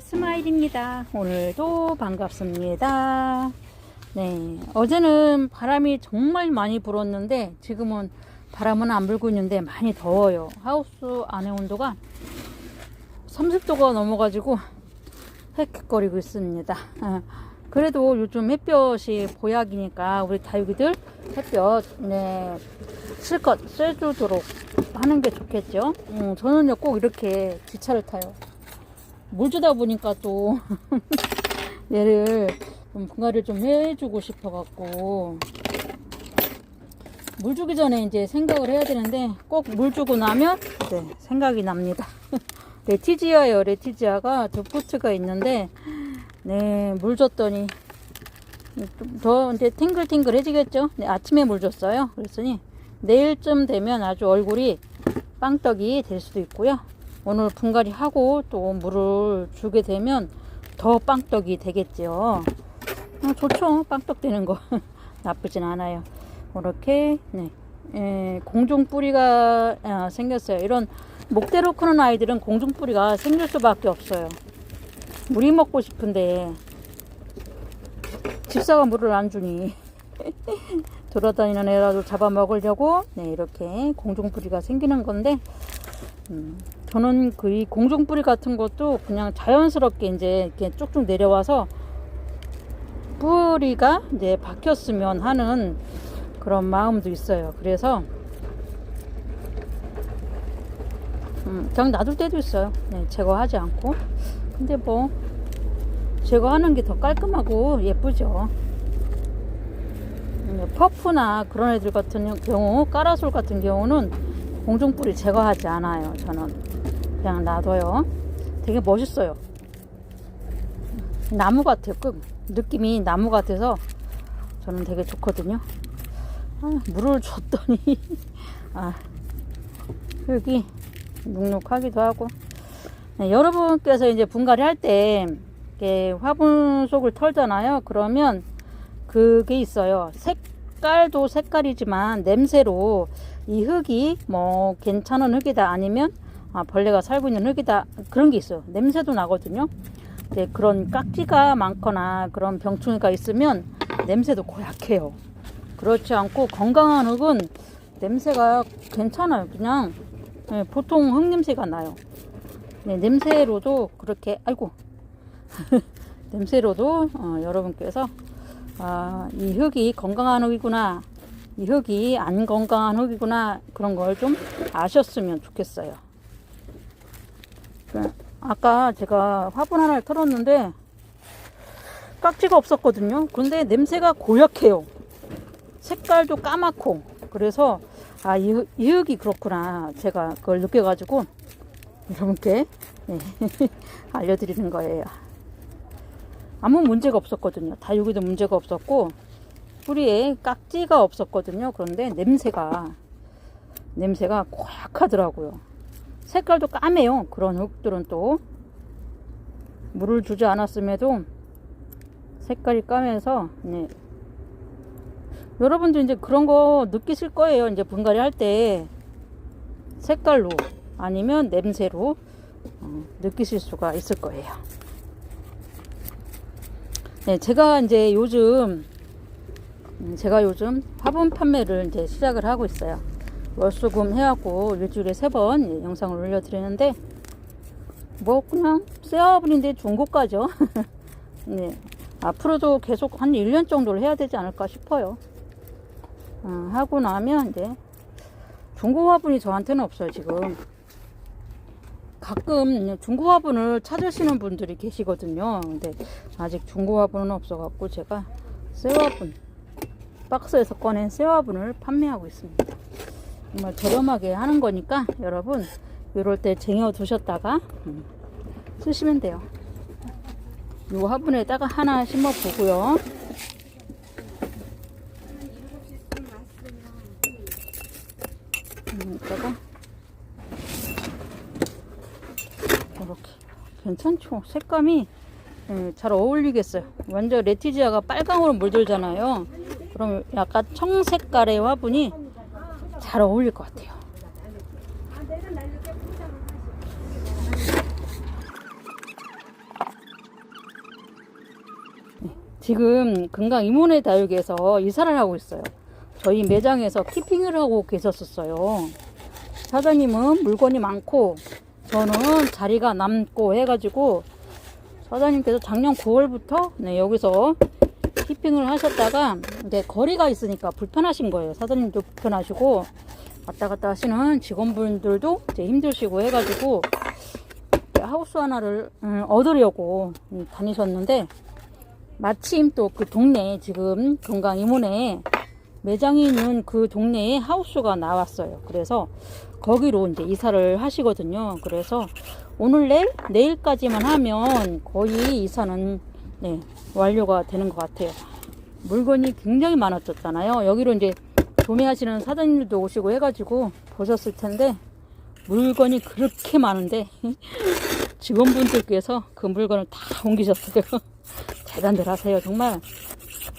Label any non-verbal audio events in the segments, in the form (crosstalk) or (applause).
스마일입니다. 오늘도 반갑습니다. 네, 어제는 바람이 정말 많이 불었는데 지금은 바람은 안 불고 있는데 많이 더워요. 하우스 안의 온도가 30도가 넘어가지고 헥헥거리고 있습니다. 아, 그래도 요즘 햇볕이 보약이니까 우리 다육이들 햇볕 네, 실컷 쐬주도록 하는 게 좋겠죠. 음, 저는요 꼭 이렇게 기차를 타요. 물 주다 보니까 또 (laughs) 얘를 좀 분갈이를 좀 해주고 싶어갖고 물 주기 전에 이제 생각을 해야 되는데 꼭 물 주고 나면 네, 생각이 납니다. (laughs) 레티지아예요. 레티지아가 두 포트가 있는데 네, 물 줬더니 좀더 이제 탱글탱글해지겠죠. 네, 아침에 물 줬어요. 그랬더니 내일쯤 되면 아주 얼굴이 빵떡이 될 수도 있고요. 오늘 분갈이 하고 또 물을 주게 되면 더 빵떡이 되겠죠. 어, 좋죠. 빵떡 되는 거 (laughs) 나쁘진 않아요. 이렇게 네. 에, 공중 뿌리가 아, 생겼어요. 이런 목대로 크는 아이들은 공중 뿌리가 생길 수밖에 없어요. 물이 먹고 싶은데 집사가 물을 안 주니 (laughs) 돌아다니는 애라도 잡아먹으려고 네, 이렇게 공중뿌리가 생기는 건데 음, 저는 그 이 공중뿌리 같은 것도 그냥 자연스럽게 이제 이렇게 쭉쭉 내려와서 뿌리가 이제 박혔으면 하는 그런 마음도 있어요. 그래서 음, 그냥 놔둘 때도 있어요. 네, 제거하지 않고. 근데 뭐 제거하는 게 더 깔끔하고 예쁘죠. 음, 퍼프나 그런 애들 같은 경우, 까라솔 같은 경우는 공중뿌리 제거하지 않아요. 저는 그냥 놔둬요. 되게 멋있어요. 나무 같아요. 끝 느낌이 나무 같아서 저는 되게 좋거든요. 아, 물을 줬더니 (laughs) 아, 여기 눅눅하기도 하고 네, 여러분께서 이제 분갈이 할 때 화분 속을 털잖아요. 그러면 그게 있어요. 색깔도 색깔이지만 냄새로 이 흙이 뭐 괜찮은 흙이다 아니면 아, 벌레가 살고 있는 흙이다 그런 게 있어요. 냄새도 나거든요. 네, 그런 깍지가 많거나 그런 병충해가 있으면 냄새도 고약해요. 그렇지 않고 건강한 흙은 냄새가 괜찮아요. 그냥 네, 보통 흙 냄새가 나요. 네, 냄새로도 그렇게 아이고 (laughs) 냄새로도 어, 여러분께서 아, 이 흙이 건강한 흙이구나 이 흙이 안 건강한 흙이구나 그런 걸 좀 아셨으면 좋겠어요. 그, 아까 제가 화분 하나를 털었는데 깍지가 없었거든요. 근데 냄새가 고약해요. 색깔도 까맣고 그래서 아, 이, 흙- 이 흙이 그렇구나. 제가 그걸 느껴가지고 여러분께 네, (laughs) 알려드리는 거예요. 아무 문제가 없었거든요. 다육이도 문제가 없었고 뿌리에 깍지가 없었거든요. 그런데 냄새가 냄새가 고약하더라고요. 색깔도 까매요. 그런 흙들은 또 물을 주지 않았음에도 색깔이 까매서 네. 여러분도 이제 그런 거 느끼실 거예요. 이제 분갈이 할 때 색깔로 아니면 냄새로 어, 느끼실 수가 있을 거예요. 네, 제가 이제 요즘 음, 제가 요즘 화분 판매를 이제 시작을 하고 있어요. 월수금 해갖고 일주일에 세 번 영상을 올려드리는데 뭐 그냥 쇠화분인데 중고가죠. (laughs) 네, 앞으로도 계속 한 1년 정도를 해야 되지 않을까 싶어요. 어, 하고 나면 이제 중고 화분이 저한테는 없어요 지금. 가끔 중고 화분을 찾으시는 분들이 계시거든요. 근데 아직 중고 화분은 없어 갖고 제가 새 화분 박스에서 꺼낸 새 화분을 판매하고 있습니다. 정말 저렴하게 하는 거니까 여러분 이럴 때 쟁여 두셨다가 음, 쓰시면 돼요. 이 화분에다가 하나 심어 보고요. 음, 이따가 이렇게 괜찮죠? 색감이 예, 잘 어울리겠어요. 완전 레티지아가 빨강으로 물들잖아요. 그럼 약간 청색깔의 화분이 잘 어울릴 것 같아요. 네, 지금 금강 이모네 다육에서 이사를 하고 있어요. 저희 매장에서 키핑을 하고 계셨었어요. 사장님은 물건이 많고 저는 자리가 남고 해가지고 사장님께서 작년 9월부터 네, 여기서 키핑을 하셨다가 이제 거리가 있으니까 불편하신 거예요. 사장님도 불편하시고 왔다 갔다 하시는 직원분들도 이제 힘드시고 해가지고 하우스 하나를 음, 얻으려고 음, 다니셨는데 마침 또 그 동네에 지금 건강 이모네 매장이 있는 그 동네에 하우스가 나왔어요. 그래서 거기로 이제 이사를 하시거든요. 그래서 오늘 내일 내일까지만 하면 거의 이사는 네, 완료가 되는 것 같아요. 물건이 굉장히 많았었잖아요. 여기로 이제 도매하시는 사장님들도 오시고 해가지고 보셨을 텐데 물건이 그렇게 많은데 (laughs) 직원분들께서 그 물건을 다 옮기셨어요. (laughs) 대단들 하세요. 정말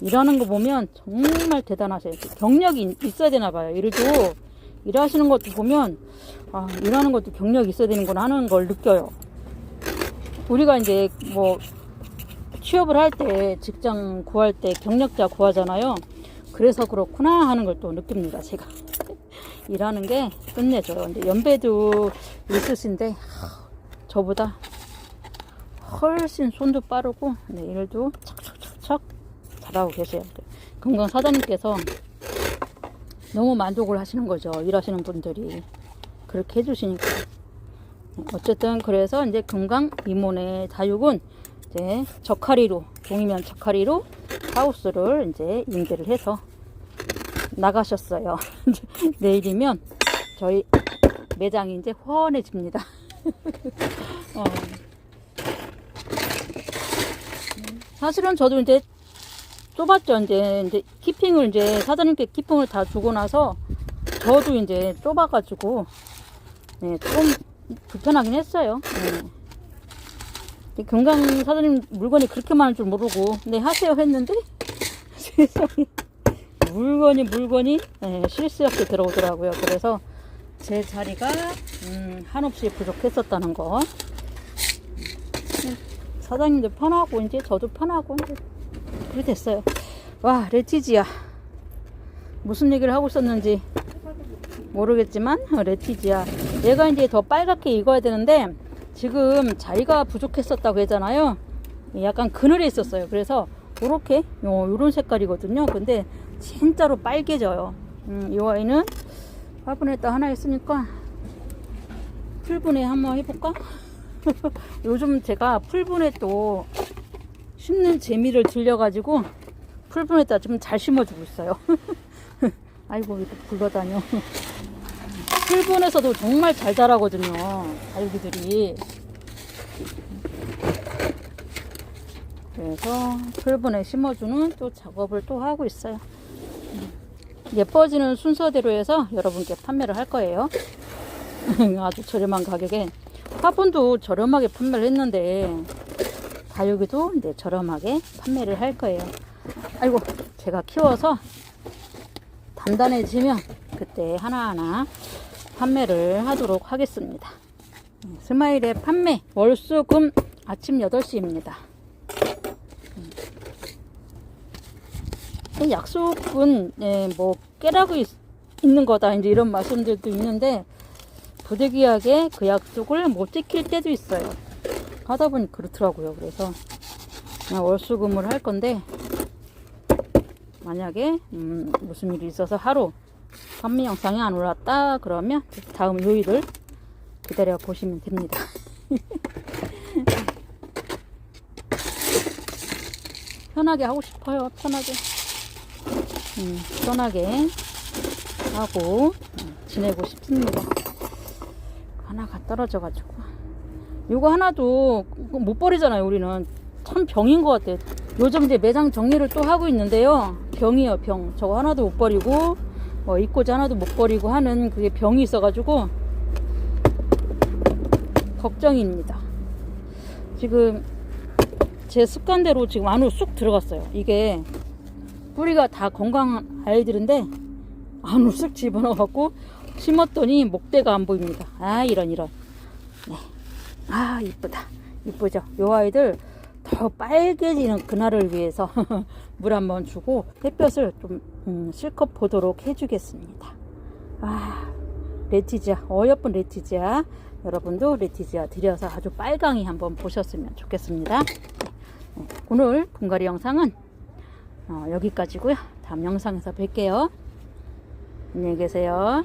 일하는 거 보면 정말 대단하세요. 경력이 있어야 되나 봐요. 일도 일하시는 것도 보면 아, 일하는 것도 경력이 있어야 되는구나 하는 걸 느껴요. 우리가 이제 뭐 취업을 할 때 직장 구할 때 경력자 구하잖아요. 그래서 그렇구나 하는 걸 또 느낍니다. 제가 (laughs) 일하는 게 끝내줘요. 근데 연배도 있으신데 하, 저보다 훨씬 손도 빠르고 네, 일도 척척척척 잘하고 계세요. 건강 사장님께서 너무 만족을 하시는 거죠. 일하시는 분들이 그렇게 해주시니까 어쨌든 그래서 이제 금강 이모네 다육은 이제 저카리로 동이면 저카리로 하우스를 이제 임대를 해서 나가셨어요. (laughs) 내일이면 저희 매장이 이제 훤해집니다. (laughs) 어. 사실은 저도 이제 좁았죠. 이제 이제 키핑을 이제 사장님께 키핑을 다 주고 나서 저도 이제 좁아가지고 네, 좀 불편하긴 했어요. 네. 금강 사장님 물건이 그렇게 많을 줄 모르고 네 하세요 했는데 (laughs) 물건이 물건이 네, 실수 없이 들어오더라고요. 그래서 제 자리가 음, 한없이 부족했었다는 거. 네, 사장님도 편하고 이제 저도 편하고 이제 그렇게 됐어요. 와 레티지아 무슨 얘기를 하고 있었는지 모르겠지만 어, 레티지아 얘가 이제 더 빨갛게 익어야 되는데 지금 자리가 부족했었다고 했잖아요. 약간 그늘에 있었어요. 그래서 이렇게 요 요런 색깔이거든요. 근데 진짜로 빨개져요. 음, 이 아이는 화분에다 하나 있으니까 풀분해 한번 해볼까? (laughs) 요즘 제가 풀분해 또 심는 재미를 들려가지고 풀분에다 좀 잘 심어주고 있어요. (laughs) 아이고 이거 굴러다녀. 풀분에서도 정말 잘 자라거든요. 다육이들이. 그래서 풀분에 심어주는 또 작업을 또 하고 있어요. 예뻐지는 순서대로 해서 여러분께 판매를 할 거예요. (laughs) 아주 저렴한 가격에 화분도 저렴하게 판매를 했는데 다육이도 이제 저렴하게 판매를 할 거예요. 아이고 제가 키워서 단단해지면 그때 하나하나 판매를 하도록 하겠습니다. 스마일의 판매 월수금 아침 8시입니다. 약속은 예, 뭐 깨라고 있, 있는 거다 이제 이런 말씀들도 있는데 부득이하게 그 약속을 못 지킬 때도 있어요. 하다 보니 그렇더라고요. 그래서 월수금을 할 건데 만약에 음, 무슨 일이 있어서 하루 판매 영상이 안 올랐다 그러면 다음 요일을 기다려 보시면 됩니다. (laughs) 편하게 하고 싶어요. 편하게. 음, 편하게 하고 음, 지내고 싶습니다. 하나가 떨어져가지고. 이거 하나도 못 버리잖아요, 우리는. 참 병인 것 같아요. 요즘 이제 매장 정리를 또 하고 있는데요. 병이에요, 병. 저거 하나도 못 버리고, 뭐, 입고자 하나도 못 버리고 하는 그게 병이 있어가지고, 걱정입니다. 지금, 제 습관대로 지금 안으로 쑥 들어갔어요. 이게, 뿌리가 다 건강한 아이들인데, 안으로 쑥 집어넣어갖고, 심었더니 목대가 안 보입니다. 아, 이런, 이런. 네. 아, 이쁘다. 이쁘죠? 요 아이들 더 빨개지는 그날을 위해서 (laughs) 물 한번 주고 햇볕을 좀 음, 실컷 보도록 해주겠습니다. 아, 레티지아, 어여쁜 레티지아. 여러분도 레티지아 들여서 아주 빨강이 한번 보셨으면 좋겠습니다. 네, 오늘 분갈이 영상은 어, 여기까지고요. 다음 영상에서 뵐게요. 안녕히 계세요.